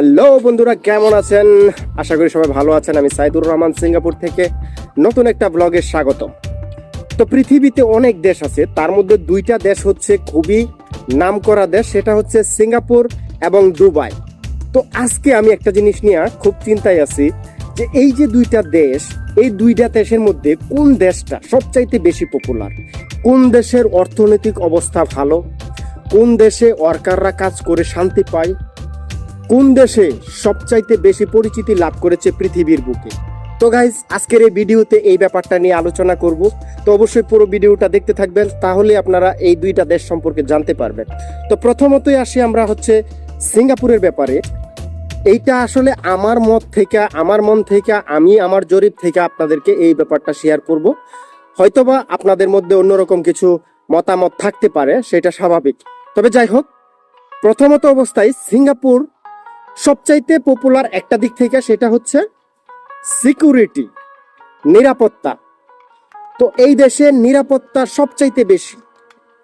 Hello বন্ধুরা, কেমন আছেন? আশা করি সবাই ভালো আছেন। আমি সাইদুর রহমান, সিঙ্গাপুর থেকে নতুন একটা ব্লগে স্বাগত তো পৃথিবীতে অনেক দেশ আছে, তার মধ্যে দুইটা দেশ হচ্ছে খুবই নামকরা দেশ, সেটা হচ্ছে সিঙ্গাপুর এবং দুবাই। তো আজকে আমি একটা জিনিস নিয়ে খুব চিন্তায় আছি যে এই যে দুইটা দেশ, এই দুইটা দেশের মধ্যে কোন দেশটা সবচাইতে বেশি পপুলার কোন দেশের অর্থনৈতিক অবস্থা ভালো? কোন দেশে ওয়ার্কাররা কাজ করে শান্তি পায়? কোন দেশে সবচাইতে বেশি পরিচিতি লাভ করেছে পৃথিবীর বুকে? তো গাইজ আজকের এই ভিডিওতে এই ব্যাপারটা নিয়ে আলোচনা করব। তো অবশ্যই পুরো ভিডিওটা দেখতে থাকবেন, তাহলে আপনারা এই দুইটা দেশ সম্পর্কে জানতে পারবেন। তো প্রথমতই আসি আমরা হচ্ছে সিঙ্গাপুরের ব্যাপারে। এইটা আসলে আমার মত থেকে, আমার মন থেকে, আমি আমার জরিপ থেকে আপনাদেরকে এই ব্যাপারটা শেয়ার করব। হয়তোবা আপনাদের মধ্যে অন্যরকম কিছু মতামত থাকতে পারে, সেটা স্বাভাবিক। তবে যাই হোক, প্রথমত অবস্থায় সিঙ্গাপুর সবচাইতে পপুলার একটা দিক থেকে সেটা হচ্ছে সিকিউরিটি নিরাপত্তা। তো এই দেশের নিরাপত্তা সবচাইতে বেশি।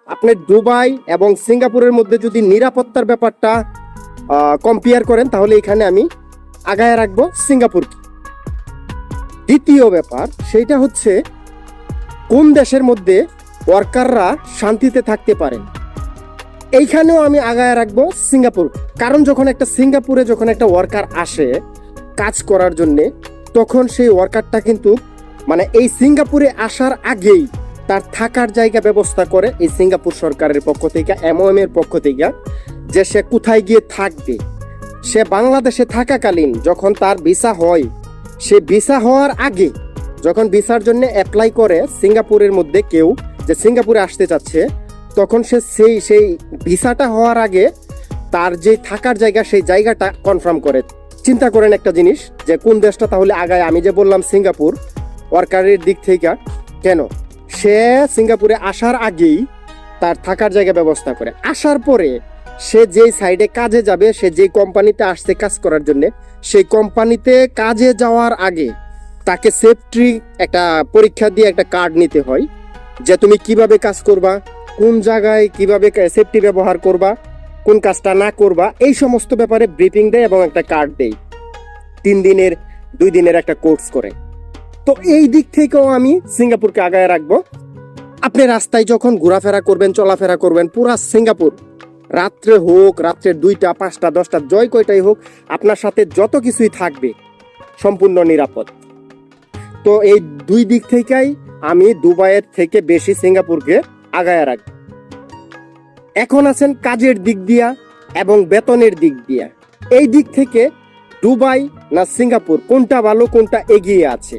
আপনি দুবাই এবং সিঙ্গাপুরের মধ্যে যদি নিরাপত্তার ব্যাপারটা কম্পেয়ার করেন, তাহলে এখানে আমি আগায় রাখব সিঙ্গাপুরকে। দ্বিতীয় ব্যাপার সেইটা হচ্ছে কোন দেশের মধ্যে ওয়ার্কাররা শান্তিতে থাকতে পারেন? এইখানেও আমি আগায় রাখব সিঙ্গাপুর। কারণ যখন একটা সিঙ্গাপুরে যখন একটা ওয়ার্কার আসে কাজ করার জন্য, তখন সেই ওয়ার্কারটা কিন্তু মানে এই সিঙ্গাপুরে আসার আগেই তার থাকার জায়গা ব্যবস্থা করে এই সিঙ্গাপুর সরকারের পক্ষ থেকে এমওএম এর পক্ষ থেকে যে সে কোথায় গিয়ে থাকবে। সে বাংলাদেশে থাকাকালীন যখন তার ভিসা হয়, সে ভিসা হওয়ার আগে যখন ভিসার জন্য অ্যাপ্লাই করে সিঙ্গাপুরের মধ্যে কেউ যে সিঙ্গাপুরে আসতে চাচ্ছে তখন সে সেই সেই ভিসাটা হওয়ার আগে তার যে থাকার জায়গা, সেই জায়গাটা কনফার্ম করে। চিন্তা করেন একটা জিনিস, যে কোন দেশটা তাহলে আগায়? আমি যে বললাম সিঙ্গাপুর, ওয়ার্কারের দিক থেকে, কেন? সে সিঙ্গাপুরে আসার আগেই তার থাকার জায়গা ব্যবস্থা করে। আসার পরে সে যেই সাইডে কাজে যাবে, সে যেই কোম্পানিতে আসছে কাজ করার জন্য, সেই কোম্পানিতে কাজে যাওয়ার আগে তাকে সেফটি একটা পরীক্ষা দিয়ে একটা কার্ড নিতে হয়, যে তুমি কীভাবে কাজ করবা কোন জায়গায় কীভাবে সেফটি ব্যবহার করবা, কোন কাজটা না করবা, এই সমস্ত ব্যাপারে ব্রিফিং দেয় এবং একটা কার্ড দেয়। তিন দিনের, দুই দিনের একটা কোর্স করে। তো এই দিক থেকেও আমি সিঙ্গাপুরকে আগায় রাখব। আপনি রাস্তায় যখন ঘোরাফেরা করবেন, চলাফেরা করবেন, পুরা সিঙ্গাপুর, রাত্রে হোক রাত্রের দুইটা, পাঁচটা, দশটা জয় কয়টাই হোক, আপনার সাথে যত কিছুই থাকবে, সম্পূর্ণ নিরাপদ। তো এই দুই দিক থেকেই আমি দুবাইয়ের থেকে বেশি সিঙ্গাপুরকে আগায় রাখব এখন আছেন কাজের দিক দিয়া এবং বেতনের দিক দিয়া। এই দিক থেকে দুবাই না সিঙ্গাপুর, কোনটা ভালো, কোনটা এগিয়ে আছে?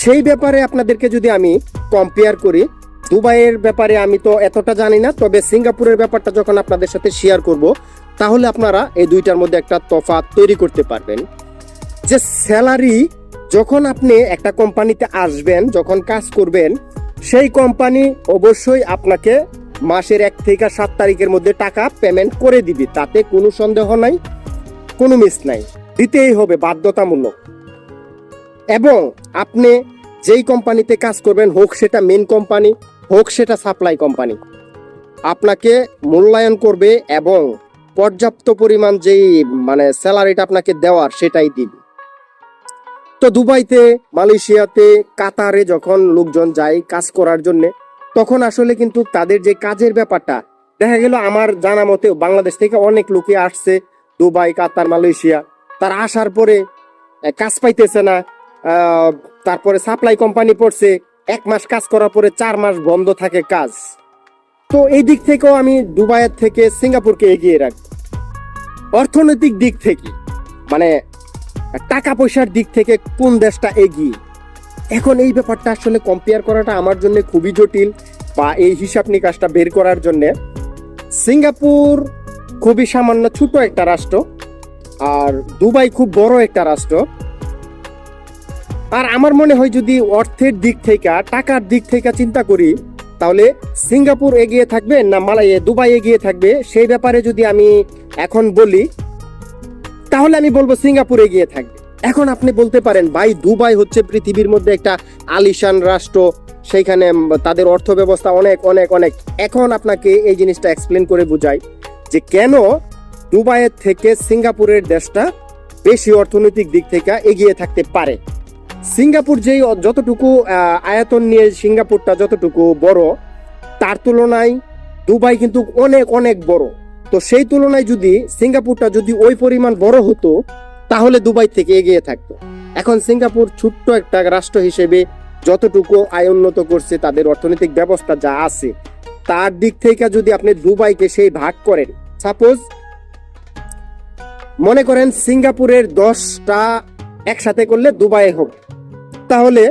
সেই ব্যাপারে আপনাদেরকে যদি আমি কম্পেয়ার করি, দুবাইয়ের ব্যাপারে আমি তো এতটা জানি না, তবে সিঙ্গাপুরের ব্যাপারটা যখন আপনাদের সাথে শেয়ার করব, তাহলে আপনারা এই দুইটার মধ্যে একটা তফাৎ তৈরি করতে পারবেন। যে স্যালারি যখন আপনি একটা কোম্পানিতে আসবেন, যখন কাজ করবেন সেই কোম্পানি অবশ্যই আপনাকে মাসের এক থেকে সাত তারিখের মধ্যে টাকা পেমেন্ট করে দিবে। তাতে কোনো সন্দেহ নাই, কোনো মিস নাই। দিতেই হবে, বাধ্যতামূলক। এবং আপনি যেই কোম্পানিতে কাজ করবেন, হোক সেটা মেন কোম্পানি, হোক সেটা সাপ্লাই কোম্পানি, আপনাকে মূল্যায়ন করবে এবং পর্যাপ্ত পরিমাণ যেই মানে স্যালারিটা আপনাকে দেওয়ার, সেটাই দিবে। তো দুবাইতে, মালয়েশিয়াতে, কাতারে যখন লোকজন যায় কাজ করার জন্য, তখন আসলে কিন্তু তাদের যে কাজের ব্যাপারটা, দেখা গেল আমার জানা মতে বাংলাদেশ থেকে অনেক লোকে আসছে দুবাই, কাতার, মালয়েশিয়া। তার আসার পরে কাজ পাইতেছে না তারপরে সাপ্লাই কোম্পানি পড়ছে, এক মাস কাজ করার পরে চার মাস বন্ধ থাকে কাজ। তো এই দিক থেকেও আমি দুবাইয়ের থেকে সিঙ্গাপুরকে এগিয়ে রাখব। অর্থনৈতিক দিক থেকে মানে টাকা পয়সার দিক থেকে কোন দেশটা এগিয়ে? এখন এই ব্যাপারটা আসলে কম্পেয়ার করাটা আমার জন্য খুবই জটিল বা এই হিসাব নিকাশটা বের করার জন্য। সিঙ্গাপুর খুবই সামান্য ছোট একটা রাষ্ট্র আর দুবাই খুব বড় একটা রাষ্ট্র। আর আমার মনে হয় যদি অর্থের দিক থেকে টাকার দিক থেকে চিন্তা করি, তাহলে সিঙ্গাপুর এগিয়ে থাকবে না মালাইয়ে, দুবাই এগিয়ে থাকবে? সেই ব্যাপারে যদি আমি এখন বলি তাহলে আমি বলব সিঙ্গাপুরে এগিয়ে থাকবে। এখন আপনি বলতে পারেন, ভাই, দুবাই হচ্ছে পৃথিবীর মধ্যে একটা আলিশান রাষ্ট্র, সেইখানে তাদের অর্থ ব্যবস্থা অনেক অনেক অনেক। এখন আপনাকে এই জিনিসটা এক্সপ্লেন করে বুঝাই যে কেন দুবাইয়ের থেকে সিঙ্গাপুরের দেশটা বেশি অর্থনৈতিক দিক থেকে এগিয়ে থাকতে পারে। সিঙ্গাপুর যেই যতটুকু আয়তন নিয়ে সিঙ্গাপুরটা যতটুকু বড়, তার তুলনায় দুবাই কিন্তু অনেক অনেক বড়। তো সেই তুলনায় যদি সিঙ্গাপুরটা যদি ওই পরিমাণ বড় হতো, তাহলে দুবাই থেকে এগিয়ে থাকতো। এখন সিঙ্গাপুর ছোট্ট একটা রাষ্ট্র হিসেবে যতটুকু আয় উন্নত করছে, তাদের অর্থনৈতিক ব্যবস্থা যা আছে, তার দিক থেকে যদি আপনি দুবাইকে সেই ভাগ করেন সাপোজ মনে করেন সিঙ্গাপুরের দশটা একসাথে করলে দুবাই হবে তাহলে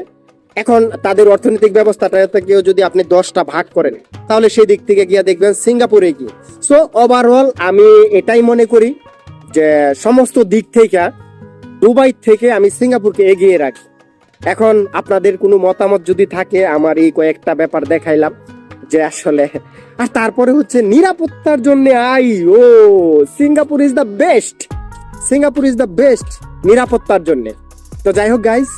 এখন তাদের অর্থনৈতিক ব্যবস্থাটা থেকেও যদি আপনি দশটা ভাগ করেন, তাহলে সেই দিক থেকে গিয়ে দেখবেন সিঙ্গাপুরে গিয়ে। সো ওভারঅল আমি এটাই মনে করি যে সমস্ত দিক থেকে, দুবাই থেকে আমি সিঙ্গাপুরকে এগিয়ে রাখি। এখন আপনাদের কোনো মতামত যদি থাকে, আমার এই কয়েকটা ব্যাপার দেখাইলাম যে আসলে, আর তারপরে হচ্ছে নিরাপত্তার জন্য আই ও, Singapore is the best Singapore is the best নিরাপত্তার জন্য। তো যাই হোক গাইস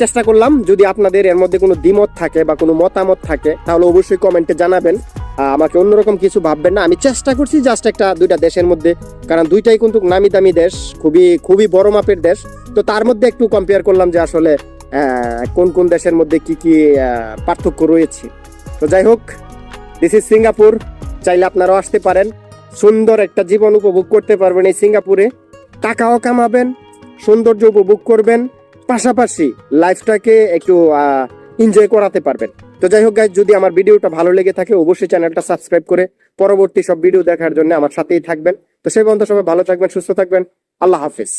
চেষ্টা করলাম, যদি আপনাদের এর মধ্যে কোনো দ্বিমত থাকে বা কোনো মতামত থাকে, তাহলে অবশ্যই কমেন্টে জানাবেন। আমাকে অন্যরকম কিছু ভাববেন না। আমি চেষ্টা করছি জাস্ট একটা দুইটা দেশের মধ্যে, কারণ দুইটাই কিন্তু নামি দামি দেশ, খুবই খুবই বড় মাপের দেশ। তো তার মধ্যে একটু কম্পেয়ার করলাম যে আসলে কোন কোন দেশের মধ্যে কি কি পার্থক্য রয়েছে। তো যাই হোক দিস ইজ সিঙ্গাপুর। চাইলে আপনারাও আসতে পারেন। সুন্দর একটা জীবন উপভোগ করতে পারবেন এই সিঙ্গাপুরে। টাকাও কামাবেন, সৌন্দর্য উপভোগ করবেন। পাশাপাশি লাইফটাকে একটু এনজয় করাতে পারবেন। তো যাই হোক গাইজ যদি আমার ভিডিওটা ভালো লেগে থাকে, অবশ্যই চ্যানেলটা সাবস্ক্রাইব করে পরবর্তী সব ভিডিও দেখার জন্য আমার সাথেই থাকবেন। তো সেই বন্ধু সবাই ভালো থাকবেন, সুস্থ থাকবেন। আল্লাহ হাফিজ।